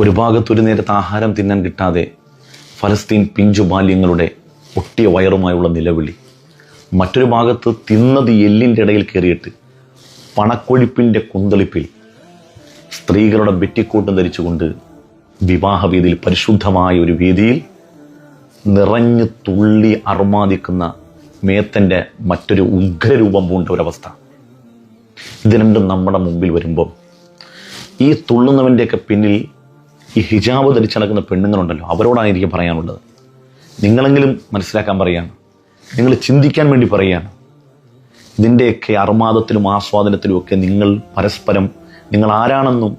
ഒരു ഭാഗത്തൊരു നേരത്തെ ആഹാരം തിന്നാൻ കിട്ടാതെ ഫലസ്തീൻ പിഞ്ചു ബാല്യങ്ങളുടെ ഒട്ടിയ വയറുമായുള്ള നിലവിളി. മറ്റൊരു ഭാഗത്ത് തിന്നത് എല്ലിന്റെ ഇടയിൽ കയറിയിട്ട് പണക്കൊഴുപ്പിന്റെ കുന്തളിപ്പിൽ സ്ത്രീകളുടെ ബെറ്റിക്കോട്ടും ധരിച്ചുകൊണ്ട് വിവാഹവേദിയിൽ പരിശുദ്ധമായ ഒരു വേദിയിൽ നിറഞ്ഞു തുള്ളി അർമാദിക്കുന്ന മേത്തന്റെ മറ്റൊരു ഉഗ്രരൂപം പൂണ്ട ഒരവസ്ഥ. ഇത് രണ്ടും നമ്മുടെ മുമ്പിൽ വരുമ്പോൾ ഈ തുള്ളുന്നവന്റെയൊക്കെ പിന്നിൽ ഈ ഹിജാബ് ധരിച്ച് നടക്കുന്ന പെണ്ണുങ്ങളുണ്ടല്ലോ അവരോടാണ് എനിക്ക് പറയാനുള്ളത്. നിങ്ങളെങ്കിലും മനസ്സിലാക്കാൻ പറയാണ്. നിങ്ങൾ ചിന്തിക്കാൻ വേണ്ടി പറയാണ്. ഇതിന്റെയൊക്കെ അർമാദത്തിലും ആസ്വാദനത്തിലും ഒക്കെ നിങ്ങൾ പരസ്പരം നിങ്ങൾ ആരാണെന്നും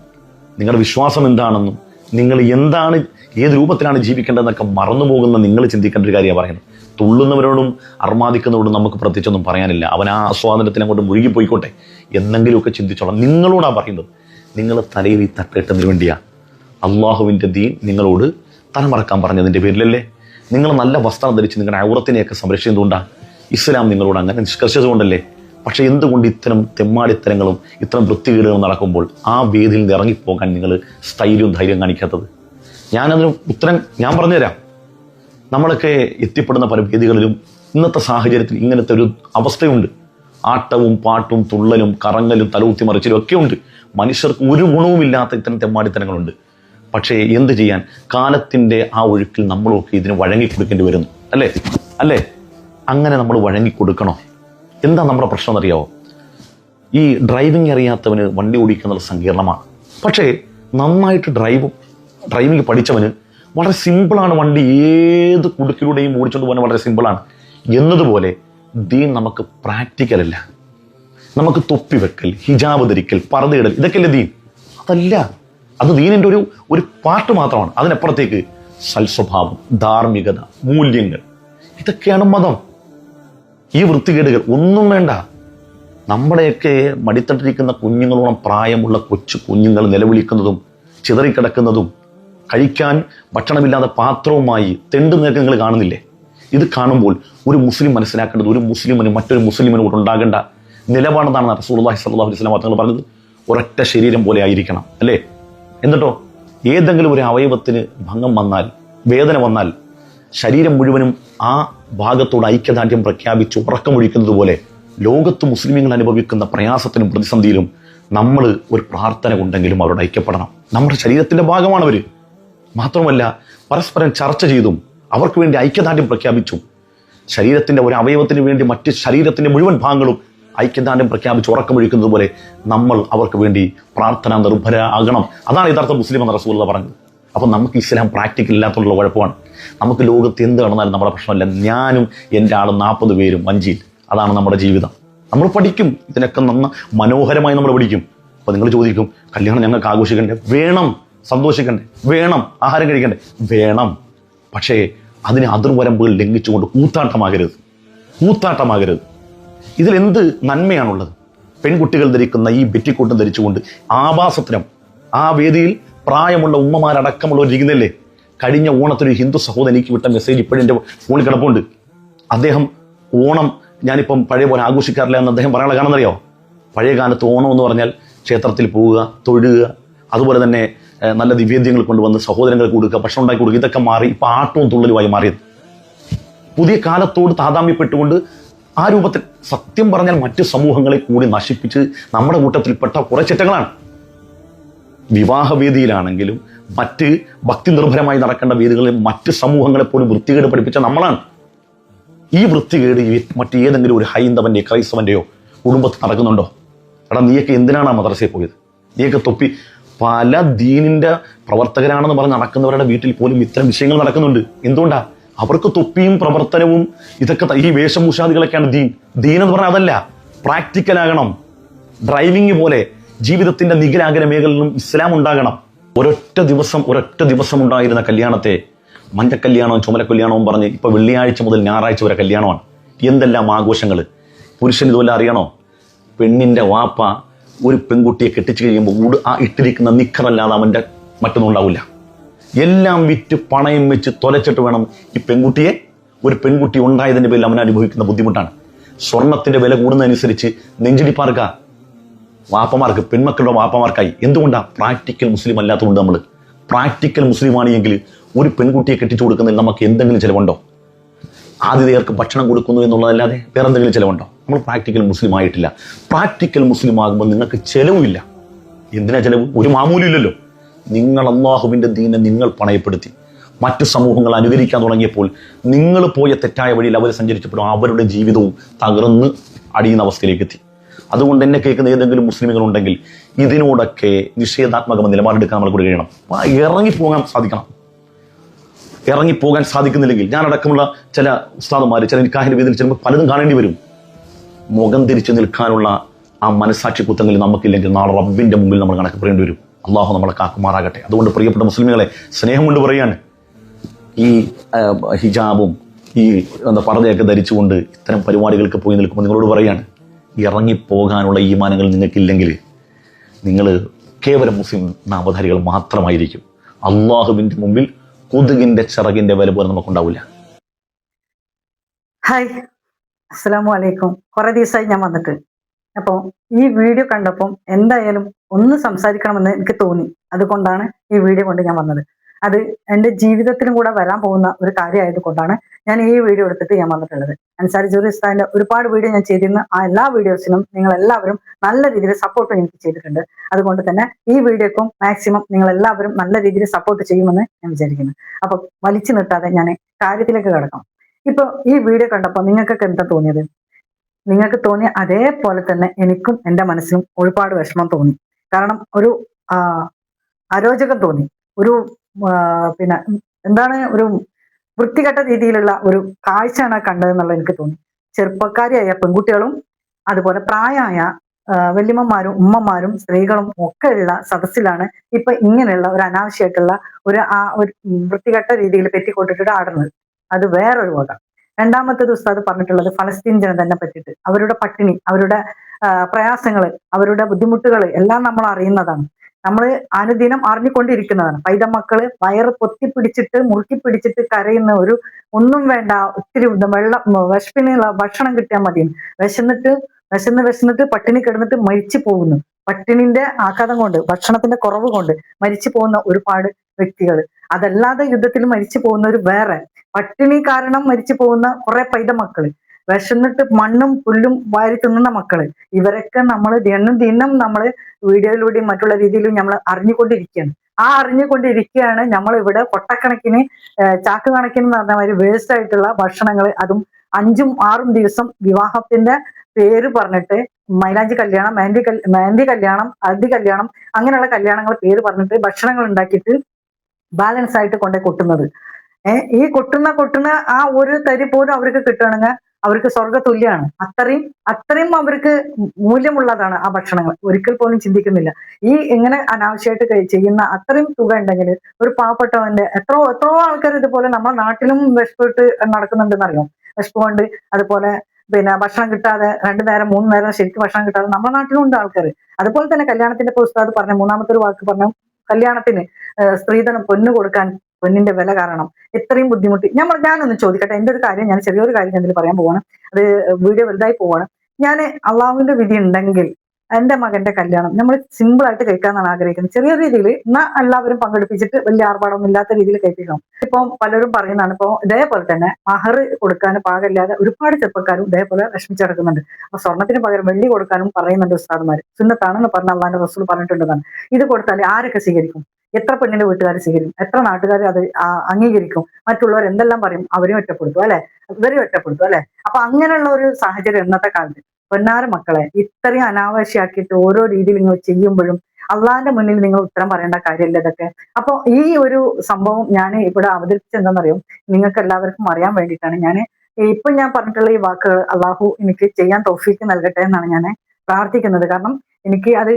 നിങ്ങളുടെ വിശ്വാസം എന്താണെന്നും നിങ്ങൾ എന്താണ് ഏത് രൂപത്തിലാണ് ജീവിക്കേണ്ടതെന്നൊക്കെ മറന്നു പോകുന്ന നിങ്ങൾ ചിന്തിക്കേണ്ട ഒരു കാര്യമാണ് പറയുന്നത്. തുള്ളുന്നവരോടും അർമാദിക്കുന്നവരോടും നമുക്ക് പ്രത്യേകിച്ചൊന്നും പറയാനില്ല. അവൻ ആ ആസ്വാദനത്തിൽ അങ്ങോട്ട് മുഴുകിപ്പോയിക്കോട്ടെ. എന്നെങ്കിലുമൊക്കെ ചിന്തിച്ചോളാം. നിങ്ങളോടാണ് പറയുന്നത്. നിങ്ങൾ തലയിൽ ഈ തട്ടേട്ടതിന് വേണ്ടിയാ. അള്ളാഹുവിന്റെ ദീൻ നിങ്ങളോട് തലമറക്കാൻ പറഞ്ഞതിന്റെ പേരിലല്ലേ? നിങ്ങൾ നല്ല വസ്ത്രം ധരിച്ച് നിങ്ങളുടെ ഔറത്തിനെയൊക്കെ സംരക്ഷിച്ചതുകൊണ്ടാണ് ഇസ്ലാം നിങ്ങളോട് അങ്ങനെ നിഷ്കർഷിച്ചുകൊണ്ടല്ലേ പക്ഷേ എന്തുകൊണ്ട് ഇത്തരം തെമ്മാടിത്തരങ്ങളും ഇത്തരം വൃത്തികേടുകളും നടക്കുമ്പോൾ ആ വേദിയിൽ നിന്ന് ഇറങ്ങിപ്പോകാൻ നിങ്ങൾ സ്ഥൈര്യവും ധൈര്യം കാണിക്കാത്തത്? ഞാനതിന് ഉത്തരം ഞാൻ പറഞ്ഞുതരാം. നമ്മളൊക്കെ എത്തിപ്പെടുന്ന പല വേദികളിലും ഇന്നത്തെ സാഹചര്യത്തിൽ ഇങ്ങനത്തെ ഒരു അവസ്ഥയുണ്ട്. ആട്ടവും പാട്ടും തുള്ളലും കറങ്ങലും തലകുത്തി മറിച്ചിലും ഒക്കെ ഉണ്ട്. മനുഷ്യർക്ക് ഒരു ഗുണവുമില്ലാത്ത ഇത്തരം തെമ്മാടിത്തരങ്ങളുണ്ട് പക്ഷേ എന്ത് ചെയ്യാൻ? കാലത്തിന്റെ ആ ഒഴുക്കിൽ നമ്മളൊക്കെ ഇതിന് വഴങ്ങി കൊടുക്കേണ്ടി വരുന്നു. അല്ലേ? അല്ലേ? അങ്ങനെ നമ്മൾ വഴങ്ങി കൊടുക്കണോ എന്താ നമ്മുടെ പ്രശ്നം എന്നറിയാവോ? ഈ ഡ്രൈവിംഗ് അറിയാത്തവന് വണ്ടി ഓടിക്കുന്നത് സങ്കീർണമാണ്. പക്ഷേ നന്നായിട്ട് ഡ്രൈവ് ഡ്രൈവിംഗ് പഠിച്ചവന് വളരെ സിമ്പിളാണ് വണ്ടി. ഏത് കുടുക്കിലൂടെയും ഓടിച്ചുകൊണ്ട് പോകാൻ വളരെ സിമ്പിളാണ് എന്നതുപോലെ ദീൻ നമുക്ക് പ്രാക്ടിക്കൽ അല്ല നമുക്ക് തൊപ്പി വെക്കൽ ഹിജാബ് ധരിക്കൽ പറതയിടൽ ഇതൊക്കെയല്ലേ ദീൻ? അതല്ല. അത് ദീനിന്റെ ഒരു ഒരു പാർട്ട് മാത്രമാണ്. അതിനപ്പുറത്തേക്ക് സൽസ്വഭാവം ധാർമ്മികത മൂല്യങ്ങൾ. ഇതൊക്കെയാണ് മതം. ഈ വൃത്തികേടുകൾ ഒന്നും വേണ്ട. നമ്മുടെയൊക്കെ മടിത്തട്ടിരിക്കുന്ന കുഞ്ഞുങ്ങളോളം പ്രായമുള്ള കൊച്ചു കുഞ്ഞുങ്ങൾ നിലവിളിക്കുന്നതും ചിതറിക്കിടക്കുന്നതും കഴിക്കാൻ ഭക്ഷണമില്ലാത്ത പാത്രവുമായി തെണ്ടു നിങ്ങൾ കാണുന്നില്ലേ? ഇത് കാണുമ്പോൾ ഒരു മുസ്ലിം മനസ്സിലാക്കേണ്ടത് ഒരു മുസ്ലിമിന് മറ്റൊരു മുസ്ലിമിനോട് ഉണ്ടാകേണ്ട നിലപാടെന്നാണ് റസൂലുള്ളാഹി സല്ലാഹു അലൈഹി തങ്ങൾ പറഞ്ഞത്. ഒരൊറ്റ ശരീരം പോലെ ആയിരിക്കണം അല്ലേ? എന്നിട്ടോ ഏതെങ്കിലും ഒരു അവയവത്തിന് ഭംഗം വന്നാൽ വേദന വന്നാൽ ശരീരം മുഴുവനും ആ ഭാഗത്തോട് ഐക്യദാർഢ്യം പ്രഖ്യാപിച്ച് ഉറക്കമൊഴിക്കുന്നത് പോലെ ലോകത്ത് മുസ്ലിമീങ്ങൾ അനുഭവിക്കുന്ന പ്രയാസത്തിനും പ്രതിസന്ധിയിലും നമ്മൾ ഒരു പ്രാർത്ഥന കൊണ്ടെങ്കിലും അവരോട് ഐക്യപ്പെടണം. നമ്മുടെ ശരീരത്തിന്റെ ഭാഗമാണ് അവർ മാത്രമല്ല പരസ്പരം ചർച്ച ചെയ്തും അവർക്ക് വേണ്ടി ഐക്യദാർഢ്യം പ്രഖ്യാപിച്ചും ശരീരത്തിന്റെ ഒരു അവയവത്തിന് വേണ്ടി മറ്റ് ശരീരത്തിന്റെ മുഴുവൻ ഭാഗങ്ങളും ഐക്യദാർഢ്യം പ്രഖ്യാപിച്ച് ഉറക്കമൊഴിക്കുന്നത് പോലെ നമ്മൾ അവർക്ക് വേണ്ടി പ്രാർത്ഥന നിർഭരാകണം. അതാണ് യഥാർത്ഥ മുസ്ലിം എന്ന റസൂല പറഞ്ഞത്. അപ്പം നമുക്ക് ഇസ്ലാം പ്രാക്ടിക്കൽ ഇല്ലാത്തുള്ള കുഴപ്പമാണ്. നമുക്ക് ലോകത്ത് എന്ത് നടന്നാലും നമ്മുടെ പ്രശ്നമല്ല. ഞാനും എന്റെ ആളും നാൽപ്പത് പേരും വഞ്ചിയിൽ. അതാണ് നമ്മുടെ ജീവിതം. നമ്മൾ പഠിക്കും. ഇതിനൊക്കെ നന്ന മനോഹരമായി നമ്മൾ പഠിക്കും. അപ്പോൾ നിങ്ങൾ ചോദിക്കും കല്യാണം ഞങ്ങൾക്ക് ആഘോഷിക്കണ്ടേ? വേണം. സന്തോഷിക്കണ്ടേ? വേണം. ആഹാരം കഴിക്കണ്ടേ? വേണം. പക്ഷേ അതിന് അതിർവരമ്പുകൾ ലംഘിച്ചുകൊണ്ട് കൂത്താട്ടമാകരുത്. കൂത്താട്ടമാകരുത്. ഇതിലെന്ത് നന്മയാണുള്ളത്? പെൺകുട്ടികൾ ധരിക്കുന്ന ഈ ബെറ്റിക്കോട്ടും ധരിച്ചുകൊണ്ട് ആഭാസത്തിനും ആ വേദിയിൽ പ്രായമുള്ള ഉമ്മമാരടക്കമുള്ളവർ ഇരിക്കുന്നില്ലേ കഴിഞ്ഞ ഓണത്തിനൊരു ഹിന്ദു സഹോദരൻ എനിക്ക് വിട്ട മെസ്സേജ് ഇപ്പോഴും എന്റെ ഫോണിൽ കിടപ്പുണ്ട്. അദ്ദേഹം ഓണം ഞാനിപ്പം പഴയ പോലെ ആഘോഷിക്കാറില്ല എന്ന് അദ്ദേഹം പറയാനുള്ള കാണുന്നറിയോ പഴയ കാലത്ത് ഓണം എന്ന് പറഞ്ഞാൽ ക്ഷേത്രത്തിൽ പോവുക തൊഴുക അതുപോലെ തന്നെ നല്ല നിവേദ്യങ്ങൾ കൊണ്ടുവന്ന് സഹോദരങ്ങൾക്ക് കൊടുക്കുക ഭക്ഷണം ഉണ്ടാക്കി കൊടുക്കുക ഇതൊക്കെ മാറി ഇപ്പം ആട്ടവും തുള്ളലുമായി മാറിയത്. പുതിയ കാലത്തോട് താതാമ്യപ്പെട്ടുകൊണ്ട് ആ രൂപത്തിൽ സത്യം പറഞ്ഞാൽ മറ്റ് സമൂഹങ്ങളെ കൂടി നശിപ്പിച്ച് നമ്മുടെ കൂട്ടത്തിൽപ്പെട്ട കുറെ ചിറ്റങ്ങളാണ് വിവാഹവേദിയിലാണെങ്കിലും മറ്റ് ഭക്തി നിർഭരമായി നടക്കേണ്ട വേദികളിൽ മറ്റ് സമൂഹങ്ങളെ പോലും വൃത്തികേട് പഠിപ്പിച്ച നമ്മളാണ്. ഈ വൃത്തികേട് മറ്റേതെങ്കിലും ഒരു ഹൈന്ദവന്റെ ക്രൈസ്തവന്റെയോ കുടുംബത്തിൽ നടക്കുന്നുണ്ടോ? എടാ നീയൊക്കെ എന്തിനാണ് ആ മദ്രസയിൽ പോയത്? നീയൊക്കെ തൊപ്പി പല ദീനിന്റെ പ്രവർത്തകരാണെന്ന് പറഞ്ഞ് നടക്കുന്നവരുടെ വീട്ടിൽ പോലും ഇത്തരം വിഷയങ്ങൾ നടക്കുന്നുണ്ട്. എന്തുകൊണ്ടാ? അവർക്ക് തൊപ്പിയും പ്രവർത്തനവും ഇതൊക്കെ ഈ വേഷഭൂഷാദികളൊക്കെയാണ് ദീൻ. ദീൻ എന്ന് പറഞ്ഞാൽ അതല്ല പ്രാക്ടിക്കൽ ആകണം ഡ്രൈവിംഗ് പോലെ ജീവിതത്തിന്റെ നികരാഗ്രഹ മേഖലയിലും ഇസ്ലാം ഉണ്ടാകണം. ഒരൊറ്റ ദിവസം ഒരൊറ്റ ദിവസം ഉണ്ടായിരുന്ന കല്യാണത്തെ മഞ്ഞക്കല്യാണവും ചുമലക്കല്യാണവും പറഞ്ഞ് ഇപ്പൊ വെള്ളിയാഴ്ച മുതൽ ഞായറാഴ്ച വരെ കല്യാണമാണ്. എന്തെല്ലാം ആഘോഷങ്ങൾ പുരുഷൻ ഇതുപോലെ അറിയണോ? പെണ്ണിന്റെ വാപ്പ ഒരു പെൺകുട്ടിയെ കെട്ടിച്ചു കഴിയുമ്പോൾ ആ ഇട്ടിരിക്കുന്ന നിക്കറല്ലാതെ അവന്റെ മറ്റൊന്നും ഉണ്ടാവില്ല. എല്ലാം വിറ്റ് പണയം വെച്ച് തൊലച്ചിട്ട് വേണം ഈ പെൺകുട്ടിയെ. ഒരു പെൺകുട്ടി ഉണ്ടായതിന്റെ പേരിൽ അവൻ അനുഭവിക്കുന്ന ബുദ്ധിമുട്ടാണ്. സ്വർണത്തിന്റെ വില കൂടുന്നതനുസരിച്ച് നെഞ്ചിടിപ്പാർക്ക വാപ്പമാർക്ക് പെൺമക്കളുടെ വാപ്പമാർക്കായി. എന്തുകൊണ്ടാണ് പ്രാക്ടിക്കൽ മുസ്ലിം അല്ലാത്തതുകൊണ്ട് നമ്മൾ പ്രാക്ടിക്കൽ മുസ്ലിമാണ് എങ്കിൽ ഒരു പെൺകുട്ടിയെ കെട്ടിച്ചു കൊടുക്കുന്നതിൽ നമുക്ക് എന്തെങ്കിലും ചിലവുണ്ടോ? ആതിഥേയർക്ക് ഭക്ഷണം കൊടുക്കുന്നു എന്നുള്ളതല്ലാതെ വേറെ എന്തെങ്കിലും ചിലവുണ്ടോ? നമ്മൾ പ്രാക്ടിക്കൽ മുസ്ലിം ആയിട്ടില്ല പ്രാക്ടിക്കൽ മുസ്ലിം ആകുമ്പോൾ നിങ്ങൾക്ക് ചിലവുമില്ല. എന്തിനാ ചിലവ്? ഒരു മാമൂലും ഇല്ലല്ലോ നിങ്ങൾ അള്ളാഹുവിന്റെ ദീനെ നിങ്ങൾ പണയപ്പെടുത്തി. മറ്റു സമൂഹങ്ങൾ അനുകരിക്കാൻ തുടങ്ങിയപ്പോൾ നിങ്ങൾ പോയ തെറ്റായ വഴിയിൽ അവർ സഞ്ചരിച്ചപ്പോൾ അവരുടെ ജീവിതവും തകർന്ന് അടിയുന്ന അവസ്ഥയിലേക്ക് എത്തി. അതുകൊണ്ട് എന്നെ കേൾക്കുന്ന ഏതെങ്കിലും മുസ്ലിമുകൾ ഉണ്ടെങ്കിൽ ഇതിനോടൊക്കെ നിഷേധാത്മക നിലപാടെടുക്കാൻ നമ്മൾ കൂടി കഴിയണം. ഇറങ്ങിപ്പോകാൻ സാധിക്കണം. ഇറങ്ങിപ്പോകാൻ സാധിക്കുന്നില്ലെങ്കിൽ ഞാനടക്കമുള്ള ചില ഉസ്താദുമാർ ചില നിക്കാഹിന്റെ വീതിയിൽ ചിലപ്പോൾ പലതും കാണേണ്ടി വരും. മുഖം തിരിച്ചു നിൽക്കാനുള്ള ആ മനസാക്ഷി കുത്തങ്ങളിൽ നമുക്കില്ലെങ്കിൽ നാളെ റബ്ബിന്റെ മുമ്പിൽ നമ്മൾ കണക്ക് പറയേണ്ടി വരും. അള്ളാഹു നമ്മളെ കാക്കുമാറാകട്ടെ. അതുകൊണ്ട് പ്രിയപ്പെട്ട മുസ്ലിമുകളെ സ്നേഹം കൊണ്ട് പറയാണ് ഈ ഹിജാബും ഈ എന്താ പർദ്ദയൊക്കെ ധരിച്ചുകൊണ്ട് ഇത്തരം പരിപാടികൾക്ക് പോയി നിൽക്കുമ്പോൾ നിങ്ങളോട് പറയാണ് ഇറങ്ങിപ്പോകാനുള്ള ഈമാനങ്ങൾ നിങ്ങൾക്കില്ലെങ്കിൽ നിങ്ങൾ കേവലം മുസ്ലിം നാമധാരികൾ മാത്രമായിരിക്കും. അള്ളാഹുവിന്റെ മുമ്പിൽ കൊതുകിന്റെ ചിറകിന്റെ വില പോലെ നമുക്കുണ്ടാവില്ല. ഹായ്. അസ്സലാമു അലൈക്കും. കുറേ ദിവസമായി ഞാൻ വന്നിട്ട്. അപ്പോൾ ഈ വീഡിയോ കണ്ടപ്പം എന്തായാലും ഒന്ന് സംസാരിക്കണമെന്ന് എനിക്ക് തോന്നി. അതുകൊണ്ടാണ് ഈ വീഡിയോ കൊണ്ട് ഞാൻ വന്നത്. അത് എന്റെ ജീവിതത്തിലും കൂടെ വരാൻ പോകുന്ന ഒരു കാര്യമായത് കൊണ്ടാണ് ഞാൻ ഈ വീഡിയോ എടുത്തിട്ട് ഞാൻ വന്നിട്ടുള്ളത്. അൻസാരി ജൂറി ഉസ്താദിന്റെ ഒരുപാട് വീഡിയോ ഞാൻ ചെയ്തിരുന്ന ആ എല്ലാ വീഡിയോസിനും നിങ്ങൾ എല്ലാവരും നല്ല രീതിയിൽ സപ്പോർട്ട് എനിക്ക് ചെയ്തിട്ടുണ്ട്. അതുകൊണ്ട് തന്നെ ഈ വീഡിയോക്കും മാക്സിമം നിങ്ങൾ എല്ലാവരും നല്ല രീതിയിൽ സപ്പോർട്ട് ചെയ്യുമെന്ന് ഞാൻ വിചാരിക്കുന്നു. അപ്പൊ വലിച്ചു നിർത്താതെ ഞാൻ കാര്യത്തിലേക്ക് കിടക്കാം. ഇപ്പൊ ഈ വീഡിയോ കണ്ടപ്പോൾ നിങ്ങൾക്കൊക്കെ എന്താ തോന്നിയത്? നിങ്ങൾക്ക് തോന്നിയ അതേപോലെ തന്നെ എനിക്കും എന്റെ മനസ്സിനും ഒരുപാട് വിഷമം തോന്നി. കാരണം ഒരു അരോചകം തോന്നി. ഒരു പിന്നെ എന്താണ് ഒരു വൃത്തികെട്ട രീതിയിലുള്ള ഒരു കാഴ്ചയാണ് കണ്ടതെന്നുള്ള എനിക്ക് തോന്നി. ചെറുപ്പക്കാരിയായ പെൺകുട്ടികളും അതുപോലെ പ്രായമായ വല്യമ്മമാരും ഉമ്മമാരും സ്ത്രീകളും ഒക്കെ ഉള്ള സദസ്സിലാണ് ഇപ്പൊ ഇങ്ങനെയുള്ള ഒരു അനാവശ്യമായിട്ടുള്ള ഒരു ആ ഒരു വൃത്തികെട്ട രീതിയിൽ പെറ്റിക്കൊട്ടിട്ട് ആടുന്നത് അത് വേറൊരു വക. രണ്ടാമത്തേത് ഉസ്താദ് പറഞ്ഞിട്ടുള്ളത് ഫലസ്തീൻ ജനതനെ പറ്റിയിട്ട്. അവരുടെ പട്ടിണി അവരുടെ പ്രയാസങ്ങൾ അവരുടെ ബുദ്ധിമുട്ടുകൾ എല്ലാം നമ്മൾ അറിയുന്നതാണ്. നമ്മൾ അനുദിനം അറിഞ്ഞുകൊണ്ടിരിക്കുന്നതാണ്. പൈത മക്കൾ വയറ് പൊത്തിപ്പിടിച്ചിട്ട് മുറുക്കി പിടിച്ചിട്ട് കരയുന്ന ഒരു ഒന്നും വേണ്ട ഒത്തിരി വെള്ളം വിശപ്പിനുള്ള ഭക്ഷണം കിട്ടിയാൽ മതി വിശന്നിട്ട് വിശന്ന് വിശന്നിട്ട് പട്ടിണി കിടന്നിട്ട് മരിച്ചു പോകുന്നു. പട്ടിണിന്റെ ആഘാതം കൊണ്ട് ഭക്ഷണത്തിന്റെ കുറവ് കൊണ്ട് മരിച്ചു പോകുന്ന ഒരുപാട് വ്യക്തികൾ അതല്ലാതെ യുദ്ധത്തിൽ മരിച്ചു പോകുന്നവർ വേറെ. പട്ടിണി കാരണം മരിച്ചു പോകുന്ന കുറെ പൈത മക്കൾ. വിശന്നിട്ട് മണ്ണും പുല്ലും വാരി തിന്നുന്ന മക്കൾ. ഇവരൊക്കെ നമ്മൾ ദിനം ദിനം നമ്മൾ വീഡിയോയിലൂടെയും മറ്റുള്ള രീതിയിലും നമ്മൾ അറിഞ്ഞുകൊണ്ടിരിക്കുകയാണ്. ആ അറിഞ്ഞുകൊണ്ടിരിക്കുകയാണ് നമ്മൾ ഇവിടെ കൊട്ടക്കണക്കിന് ചാക്ക് കണക്കിന് എന്ന് പറഞ്ഞ മാതിരി വേസ്റ്റ് ആയിട്ടുള്ള ഭക്ഷണങ്ങൾ അതും അഞ്ചും ആറും ദിവസം വിവാഹത്തിന്റെ പേര് പറഞ്ഞിട്ട് മൈലാഞ്ചി കല്യാണം മെഹന്തി മെഹന്തി കല്യാണം അതി കല്യാണം അങ്ങനെയുള്ള കല്യാണങ്ങൾ പേര് പറഞ്ഞിട്ട് ഭക്ഷണങ്ങൾ ഉണ്ടാക്കിയിട്ട് ബാലൻസ് ആയിട്ട് കൊണ്ടേ കൊട്ടുന്നത്. ഈ കൊട്ടുന്ന കൊട്ടുന്ന ആ ഒരു തരി പോലും അവർക്ക് കിട്ടുകയാണെങ്കിൽ അവർക്ക് സ്വർഗ തുല്യാണ് അത്രയും അത്രയും അവർക്ക് മൂല്യമുള്ളതാണ് ആ ഭക്ഷണങ്ങൾ. ഒരിക്കൽ പോലും ചിന്തിക്കുന്നില്ല. ഈ ഇങ്ങനെ അനാവശ്യമായിട്ട് ചെയ്യുന്ന അത്രയും തുക ഉണ്ടെങ്കിൽ ഒരു പാവപ്പെട്ടവന്റെ എത്രയോ എത്രയോ ആൾക്കാർ ഇതുപോലെ നമ്മുടെ നാട്ടിലും വിഷപ്പെട്ട് നടക്കുന്നുണ്ടെന്ന് അറിയാം വിഷപ്പ് കൊണ്ട് അതുപോലെ പിന്നെ ഭക്ഷണം കിട്ടാതെ രണ്ടു നേരം മൂന്ന് നേരം ശരിക്കും ഭക്ഷണം കിട്ടാതെ നമ്മുടെ നാട്ടിലും ഉണ്ട് ആൾക്കാർ അതുപോലെ തന്നെ കല്യാണത്തിന്റെ പുസ്തകം പറഞ്ഞ മൂന്നാമത്തെ ഒരു വാക്ക് പറഞ്ഞു കല്യാണത്തിന് സ്ത്രീധനം പൊന്നു കൊടുക്കാൻ പൊന്നിന്റെ വില കാരണം എത്രയും ബുദ്ധിമുട്ടി. ഞാൻ ഞാനൊന്ന് ചോദിക്കട്ടെ എന്റെ ഒരു കാര്യം ഞാൻ ചെറിയൊരു കാര്യം ഞാൻ പറയാൻ പോവാണ്. അത് വീഡിയോ വലുതായി പോവാണ്. ഞാൻ അള്ളാഹുവിന്റെ വിധി ഉണ്ടെങ്കിൽ എന്റെ മകന്റെ കല്യാണം നമ്മൾ സിമ്പിൾ ആയിട്ട് കഴിക്കാന്നാണ് ആഗ്രഹിക്കുന്നത്. ചെറിയ രീതിയിൽ എന്നാൽ എല്ലാവരും പങ്കെടുപ്പിച്ചിട്ട് വലിയ ആർഭാടമൊന്നും ഇല്ലാത്ത രീതിയിൽ കഴിപ്പിക്കണം ഇപ്പം പലരും പറയുന്നതാണ് ഇപ്പോൾ ഇതേപോലെ തന്നെ മഹർ കൊടുക്കാൻ പാകമില്ലാതെ ഒരുപാട് ചെറുപ്പക്കാരും ഇതേപോലെ വിഷമിച്ചിറക്കുന്നുണ്ട് അപ്പൊ സ്വർണത്തിന് പകരം വെള്ളി കൊടുക്കാനും പറയുന്നുണ്ട് ഉസ്താദുമാർ സുന്നത്താണെന്ന് പറഞ്ഞ അള്ളാന്റെ റസൂൽ പറഞ്ഞിട്ടുണ്ടെന്നാണ് ഇത് കൊടുത്താൽ ആരൊക്കെ സ്വീകരിക്കും? എത്ര പെണ്ണിന്റെ വീട്ടുകാർ സ്വീകരിക്കും? എത്ര നാട്ടുകാർ അത് അംഗീകരിക്കും? മറ്റുള്ളവർ എന്തെല്ലാം പറയും? അവരെയും ഒറ്റപ്പെടുത്തും അല്ലെ? ഇവരെയും ഒറ്റപ്പെടുത്തും അല്ലെ? അപ്പൊ അങ്ങനെയുള്ള ഒരു സാഹചര്യം ഇന്നത്തെ കാലത്ത് പൊന്നാര മക്കളെ ഇത്രയും അനാവശ്യമാക്കിയിട്ട് ഓരോ രീതിയിൽ നിങ്ങൾ ചെയ്യുമ്പോഴും അള്ളാഹിന്റെ മുന്നിൽ നിങ്ങൾ ഉത്തരം പറയേണ്ട കാര്യമില്ല ഇതൊക്കെ. അപ്പൊ ഈ ഒരു സംഭവം ഞാൻ ഇവിടെ അവതരിപ്പിച്ചത് എന്താണെന്നറിയും നിങ്ങൾക്ക് എല്ലാവർക്കും അറിയാൻ വേണ്ടിയിട്ടാണ് ഞാൻ ഇപ്പൊ ഞാൻ പറഞ്ഞിട്ടുള്ള ഈ വാക്കുകൾ അള്ളാഹു എനിക്ക് ചെയ്യാൻ തോഫിക്ക് നൽകട്ടെ എന്നാണ് ഞാൻ പ്രാർത്ഥിക്കുന്നത്. കാരണം എനിക്ക് അത്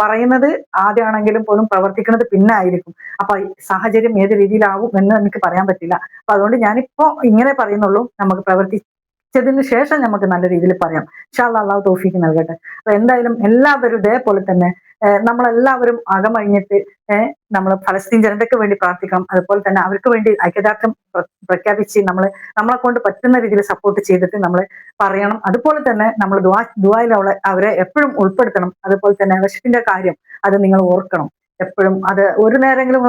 പറയുന്നത് ആദ്യമാണെങ്കിലും പോലും പ്രവർത്തിക്കുന്നത് പിന്നെ ആയിരിക്കും അപ്പൊ സാഹചര്യം ഏത് രീതിയിലാവും എന്ന് എനിക്ക് പറയാൻ പറ്റില്ല. അപ്പൊ അതുകൊണ്ട് ഞാനിപ്പോ ഇങ്ങനെ പറയുന്നുള്ളൂ. നമുക്ക് പ്രവർത്തിച്ചതിന് ശേഷം നമുക്ക് നല്ല രീതിയിൽ പറയാം. ഷാള്ള അള്ളാഹു തോഫിക്ക് നൽകട്ടെ. അപ്പൊ എന്തായാലും എല്ലാവരും ഇതേപോലെ തന്നെ നമ്മളെല്ലാവരും അകമഴിഞ്ഞിട്ട് നമ്മൾ ഫലസ്തീൻ ജനതയ്ക്ക് വേണ്ടി പ്രാർത്ഥിക്കണം അതുപോലെ തന്നെ അവർക്ക് വേണ്ടി ഐക്യദാർഢ്യം പ്ര- പ്രഖ്യാപിച്ച് നമ്മൾ നമ്മളെ കൊണ്ട് പറ്റുന്ന രീതിയിൽ സപ്പോർട്ട് ചെയ്തിട്ട് നമ്മൾ പറയണം. അതുപോലെ തന്നെ നമ്മൾ ദുവാ അവളെ അവരെ എപ്പോഴും ഉൾപ്പെടുത്തണം. അതുപോലെ തന്നെ വിശപ്പിന്റെ കാര്യം അത് നിങ്ങൾ ഓർക്കണം. എപ്പോഴും അത് ഒരു നേരെങ്കിലും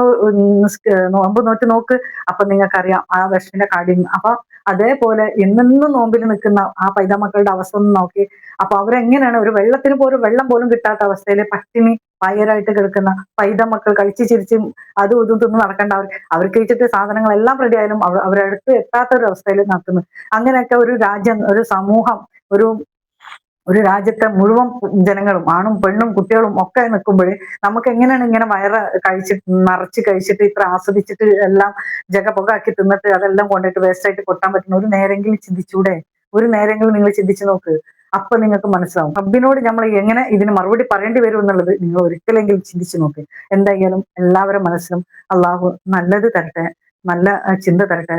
നോമ്പ് നോറ്റ് നോക്ക്. അപ്പൊ നിങ്ങൾക്കറിയാം ആ വിഷമിന്റെ കാഠിന്യം അപ്പൊ അതേപോലെ എന്നെന്നും നോമ്പിൽ നിൽക്കുന്ന ആ പൈതമക്കളുടെ അവസ്ഥ ഒന്ന് നോക്കി. അപ്പൊ അവരെങ്ങനെയാണ് ഒരു വെള്ളത്തിന് പോലും വെള്ളം പോലും കിട്ടാത്ത അവസ്ഥയിൽ പട്ടിണി പയറായിട്ട് കിടക്കുന്ന പൈതമക്കൾ കഴിച്ച് ചിരിച്ച് അതും ഇതും തിന്ന് നടക്കേണ്ട അവർ അവർക്ക് സാധനങ്ങൾ സാധനങ്ങളെല്ലാം റെഡി ആയാലും അവരടുത്ത് എത്താത്ത ഒരു അവസ്ഥയിൽ നടത്തുന്നു. അങ്ങനെയൊക്കെ ഒരു രാജ്യം ഒരു സമൂഹം ഒരു ഒരു രാജ്യത്തെ മുഴുവൻ ജനങ്ങളും ആണും പെണ്ണും കുട്ടികളും ഒക്കെ നിൽക്കുമ്പോൾ നമുക്ക് എങ്ങനെയാണ് ഇങ്ങനെ വയറ് കഴിച്ചിട്ട് നിറച്ച് കഴിച്ചിട്ട് ഇത്ര ആസ്വദിച്ചിട്ട് എല്ലാം ജഗപൊകാക്കി തിന്നിട്ട് അതെല്ലാം കൊണ്ടിട്ട് വേസ്റ്റായിട്ട് കൊട്ടാൻ പറ്റുന്ന ഒരു നേരെങ്കിലും ചിന്തിച്ചൂടെ? ഒരു നേരെങ്കിലും നിങ്ങൾ ചിന്തിച്ചു നോക്ക്. അപ്പൊ നിങ്ങൾക്ക് മനസ്സിലാവും. റബ്ബിനോട് നമ്മൾ എങ്ങനെ ഇതിന് മറുപടി പറയേണ്ടി വരും എന്നുള്ളത് നിങ്ങൾ ഒരിക്കലെങ്കിലും ചിന്തിച്ചു നോക്ക്. എന്തായാലും എല്ലാവരുടെ മനസ്സിലും അള്ളാഹു നല്ലത് തരട്ടെ നല്ല ചിന്ത തരട്ടെ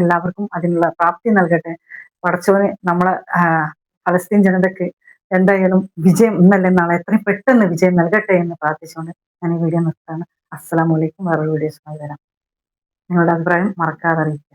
എല്ലാവർക്കും അതിനുള്ള പ്രാപ്തി നൽകട്ടെ. പടച്ചവന് നമ്മളെ ഫലസ്തീൻ ജനതയ്ക്ക് എന്തായാലും വിജയം ഇന്നല്ലേ നാളെ? എത്രയും പെട്ടെന്ന് വിജയം നൽകട്ടെ എന്ന് പ്രാർത്ഥിച്ചുകൊണ്ട് ഞാൻ ഈ വീഡിയോ നിർത്തുകയാണ്. അസ്സലാമലൈക്കും വേറൊരു വീഡിയോസുമായി വരാം. നിങ്ങളുടെ അഭിപ്രായം മറക്കാതെ അറിയിക്കുക.